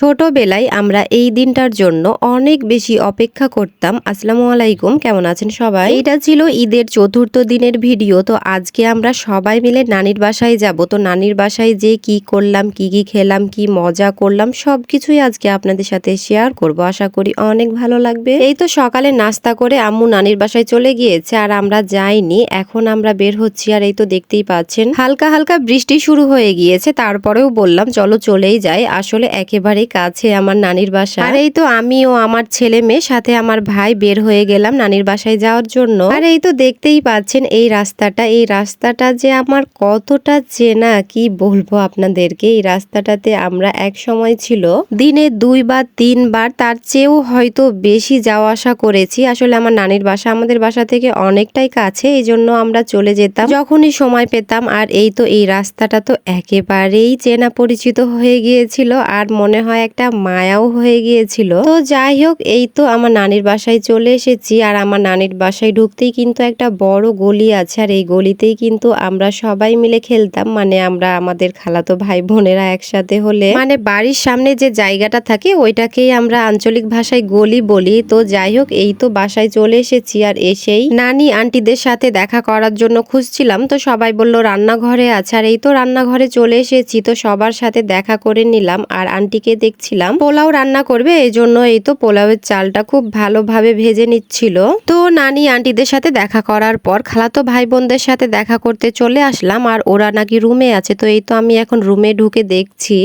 ছোটবেলায় আমরা এই দিনটার জন্য অনেক বেশি অপেক্ষা করতাম। আসসালামু আলাইকুম, কেমন আছেন সবাই? এটা ছিল ঈদের চতুর্থ দিনের ভিডিও, তো আজকে আমরা সবাই মিলে নানির বাসায় যাব। তো নানির বাসায় যে কি করলাম, কি কি খেলাম, কি মজা করলাম সব কিছুই আজকে আপনাদের সাথে শেয়ার করব। আশা করি অনেক ভালো লাগবে। এই তো সকালে নাস্তা করে আম্মু নানির বাসায় চলে গিয়েছে আর আমরা যাইনি, এখন আমরা বের হচ্ছি আর এই তো দেখতেই পাচ্ছেন, হালকা হালকা বৃষ্টি শুরু হয়ে গিয়েছে। তারপরেও বললাম, চলো চলেই যাই। আসলে একেবারেই কাছে আমার নানির বাসা আর এই তো আমি ও আমার ছেলে মেয়ে সাথে আমার ভাই বের হয়ে গেলাম নানির বাসায় যাওয়ার জন্য। আর এই তো দেখতেই পাচ্ছেন এই রাস্তাটা এই রাস্তাটা যে আমার কতটা চেনা, কি বলব আপনাদেরকে? এই রাস্তাটাতে আমরা এক সময় ছিল, দিনে দুই বা তিনবার, তার চেয়েও হয়তো বেশি যাওয়া আসা করেছি। আসলে আমার নানির বাসা আমাদের বাসা থেকে অনেকটাই কাছে, এই জন্য আমরা চলে যেতাম। যখনই সময় পেতাম, আর এই তো এই রাস্তাটা তো একেবারেই চেনা পরিচিত হয়ে গিয়েছিল, আর মনে হয় একটা মায়াও হয়ে গিয়েছিল। তো যাই হোক, এই তো আমার নানির বাসায় চলে এসেছি। আর আমার নানির বাসায় ঢুকতেই কিন্তু একটা বড় গলি আছে। আর এই গলিতেই কিন্তু আমরা সবাই মিলে খেলতাম। মানে আমরা, আমাদের খালাতো ভাই বোনেরা একসাথে হলে। মানে বাড়ির সামনে যে জায়গাটা থাকে, ওইটাকেই আমরা আঞ্চলিক ভাষায় গলি বলি। তো যাই হোক, এই তো বাসায় চলে এসেছি। আর এসেই নানি আন্টিদের সাথে দেখা করার জন্য খুঁজছিলাম। তো সবাই বলল, রান্নাঘরে আছে। আর এই তো রান্নাঘরে চলে এসেছি। তো সবার সাথে দেখা করে নিলাম। আর আন্টিকে দেখছিলাম। পোলাও রান্না করবে এই জন্য এই তো পোলাওয়ের চালটা খুব ভালোভাবে ভেজে নিচ্ছিল। তো নানি আন্টিদের সাথে দেখা করার পর খালাতো ভাই বোনদের সাথে দেখা করতে চলে আসলাম, আর ওরা নাকি রুমে আছে, তো এই তো আমি এখন রুমে ঢুকে দেখছি।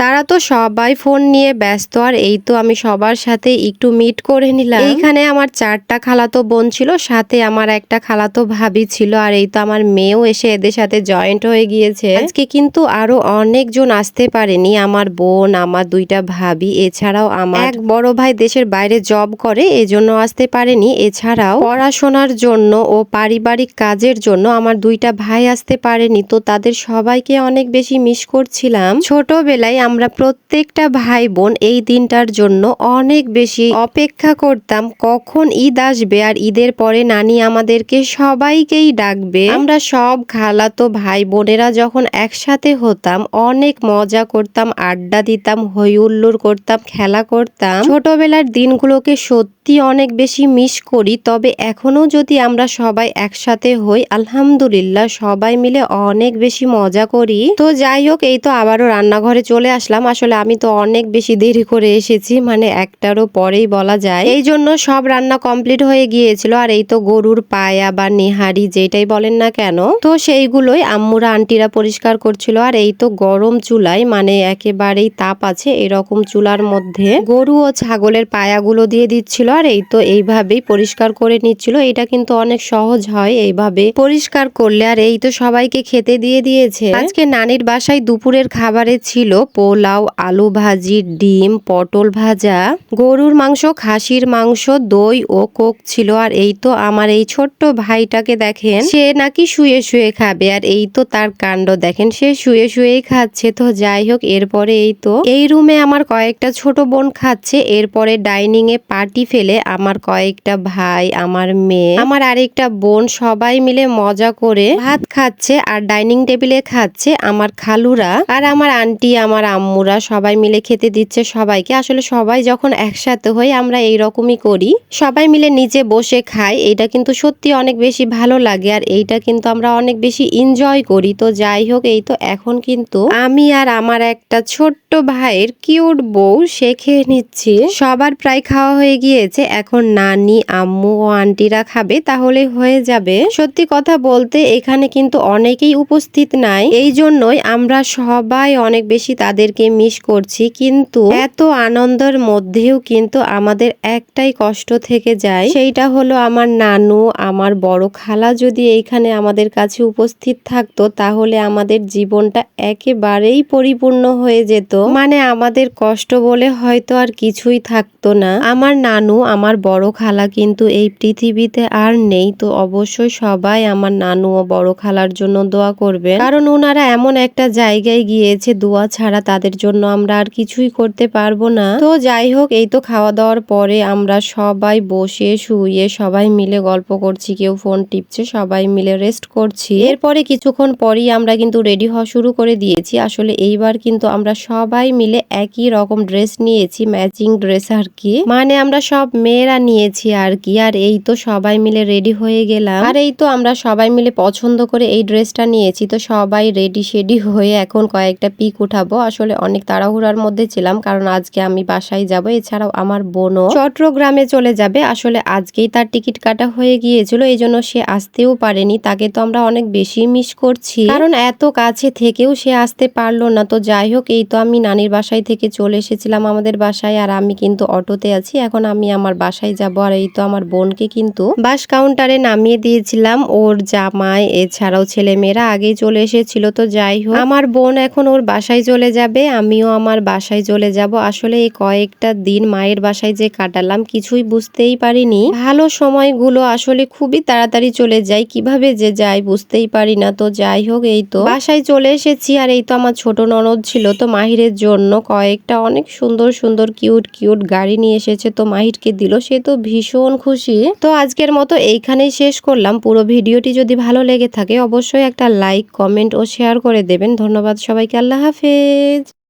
তারা তো সবাই ফোন নিয়ে ব্যস্ত, আর এই তো আমি সবার সাথে একটু মিট করে নিলাম। এইখানে আমার চারটা খালাতো বোন ছিল, সাথে আমার একটা খালাতো ভাবি ছিল, আর এই তো আমার মেয়েও এসে এদের সাথে জয়েন্ট হয়ে গিয়েছে। আজকে কিন্তু আরও অনেকজন আসতে পারেনি, আমার বোন, আমার দুইটা ভাবি, এছাড়াও আমার এক বড় ভাই দেশের বাইরে জব করে, এজন্য আসতে পারেনি। এছাড়াও পড়াশোনার জন্য ও পারিবারিক কাজের জন্য আমার দুইটা ভাই আসতে পারেনি, তো তাদের সবাইকে অনেক বেশি মিস করছিলাম। ছোটবেলায় আমরা প্রত্যেকটা ভাই বোন এই দিনটার জন্য অনেক বেশি অপেক্ষা করতাম, কখন ঈদ আসবে আর ঈদের পরে নানি আমাদেরকে সবাইকেই ডাকবে। আমরা সব খালাতো ভাই বোনেরা যখন একসাথে হতাম, অনেক মজা করতাম, আড্ডা দিতাম হই করতাম, খেলা করতাম। ছোটবেলার দিনগুলোকে সত্যি অনেক বেশি মিস করি, তবে এখনও যদি আমরা সবাই একসাথে হই, আলহামদুলিল্লাহ সবাই মিলে অনেক বেশি মজা করি। তো যাই হোক, এই তো আবারও রান্নাঘরে চলে আসলাম। আসলে আমি তো অনেক বেশি দেরি করে এসেছি মানে একটারও পরেই বলা যায়। এই জন্য সব রান্না কমপ্লিট হয়ে গিয়েছিল, আর এই তো গরুর পায়া বা নেহারি যেটাই বলেন না কেন, তো সেইগুলোই আম্মুরা, আন্টিরা পরিষ্কার করছিল। আর এই তো গরম চুলায় মানে একেবারেই তাপ আছে, এরকম চুলার মধ্যে গরু ও ছাগলের পায়াগুলো দিয়ে দিচ্ছিল। আর এই তো এইভাবেই পরিষ্কার করে নিচ্ছিল। এটা কিন্তু অনেক সহজ হয় এইভাবে। পরিষ্কার করলে আর এই তো সবাইকে খেতে দিয়ে দিয়েছে। আজকে নানির বাসায় দুপুরের খাবারে ছিল পোলাও, আলু ভাজি, ডিম, পটল ভাজা। গরুর মাংস, খাসির মাংস, দই ও কোক ছিল। আর এই তো আমার এই ছোট্ট ভাইটাকে দেখেন, সে নাকি শুয়ে শুয়ে খাবে। আর এই তো তার কাণ্ড দেখেন, সে শুয়ে শুয়েই খাচ্ছে। তো যাই হোক, এরপরে এই তো এই রুমে আমার কয়েকটা ছোট বোন খাচ্ছে। এরপরে ডাইনিং এ পার্টি ফেলে আমার কয়েকটা ভাই, আমার মেয়ে, আমার আরেকটা বোন, সবাই মিলে মজা করে ভাত খাচ্ছে আর ডাইনিং টেবিলে খাচ্ছে আমার খালুরা আর আমার আন্টি, আমার আম্মুরা সবাই মিলে খেতে দিচ্ছে সবাইকে। আসলে সবাই যখন একসাথে হই আমরা এই রকমই করি। সবাই মিলে নিচে বসে খাই এটা কিন্তু সত্যি অনেক বেশি ভালো লাগে আর এইটা কিন্তু আমরা অনেক বেশি এনজয় করি। তো যাই হোক, এই তো এখন কিন্তু আমি আর আমার একটা ছোট্ট ভাইয়ের কিউট বউ সে খেয়ে নিচ্ছি। সবার প্রায় খাওয়া হয়ে গিয়েছে। এখন নানি, আম্মু ও আন্টিরা খাবে, তাহলে হয়ে যাবে। সত্যি কথা বলতে, এখানে কিন্তু অনেকেই উপস্থিত নাই। এই জন্যই আমরা সবাই অনেক বেশি তাদেরকে মিস করছি, কিন্তু এত আনন্দের মধ্যেও কিন্তু আমাদের একটাই কষ্ট থেকে যায়। সেইটা হলো আমার নানু, আমার বড় খালা যদি এইখানে আমাদের কাছে উপস্থিত থাকতো, তাহলে আমাদের জীবনটা একেবারেই পরিপূর্ণ হয়ে যেত। মানে আমাদের কষ্ট বলে হয়তো আর কিছুই থাকতো না। আমার নানু আমার বড় খালা কিন্তু এই পৃথিবীতে আর নেই, তো অবশ্যই সবাই আমার নানু ও বড় খালার জন্য দোয়া করবে কারণ ওনারা এমন একটা জায়গায় গিয়েছে, দোয়া ছাড়া তাদের জন্য আমরা আর কিছুই করতে পারব না। তো যাই হোক, এই তো খাওয়া দাওয়ার পরে আমরা সবাই বসে শুয়ে সবাই মিলে গল্প করছি, কেউ ফোন টিপছে, সবাই মিলে রেস্ট করছি। এরপরে কিছুক্ষণ পরেই আমরা কিন্তু রেডি হওয়া শুরু করে দিয়েছি। আসলে এইবার কিন্তু আমরা সবাই মিলে একই রকম ড্রেস নিয়েছি ম্যাচিং ড্রেস আর কি। মানে আমরা সব মেয়েরা নিয়েছি আর কি। আর এই তো সবাই মিলে রেডি হয়ে গেলাম। আর এই তো আমরা সবাই মিলে পছন্দ করে এই ড্রেসটা নিয়েছি। তো সবাই রেডি শেডি হয়ে এখন কয়েকটা পিক উঠাবো। আসলে অনেক তাড়াহুড়ার মধ্যে ছিলাম, কারণ আজকে আমি বাসায় যাব। এছাড়াও আমার বোনও চট্টগ্রামে চলে যাবে। আসলে আজকেই তার টিকিট কাটা হয়ে গিয়েছিল এই জন্য সে আসতেও পারেনি। তাকে তো আমরা অনেক বেশি মিস করছি। কারণ এত কাছে থেকেও সে আসতে পারল না। তো যাই হোক, এই তো আমি নানির বাসায় থেকে চলে এসেছিলাম আমাদের বাসায়। আর আমি কিন্তু অটোতে আছি। এখন আমি আমার বাসায় যাব আর এই তো আমার বোনকে কিন্তু বাস কাউন্টারে নামিয়ে দিয়েছিলাম। ওর জামাই, এছাড়াও ছেলে মেয়েরা আগেই চলে এসেছিল। তো যাই হোক, আমার বোন এখন ওর বাসায় চলে যাবে, আমিও আমার বাসায় চলে যাব। আসলে এই কয়েকটা দিন মায়ের বাসায় যে কাটালাম, কিছুই বুঝতেই পারিনি। ভালো সময়গুলো আসলে খুবই তাড়াতাড়ি চলে যায়, কীভাবে যে যাই বুঝতেই পারি না। তো যাই হোক, এই তো বাসায় চলে এসেছি আর এই তো আমার ছোট ননদ ছিল। তো মাহিরের জন্য কয়েকটা অনেক সুন্দর সুন্দর কিউট কিউট গাড়ি নিয়ে এসেছে। তো মাহিরকে দিল, সে তো ভীষণ খুশি। তো আজকের মতো এইখানেই শেষ করলাম। পুরো ভিডিওটি যদি ভালো লেগে থাকে, অবশ্যই একটা লাইক, কমেন্ট ও শেয়ার করে দেবেন। ধন্যবাদ সবাইকে, আল্লাহ হাফেজ।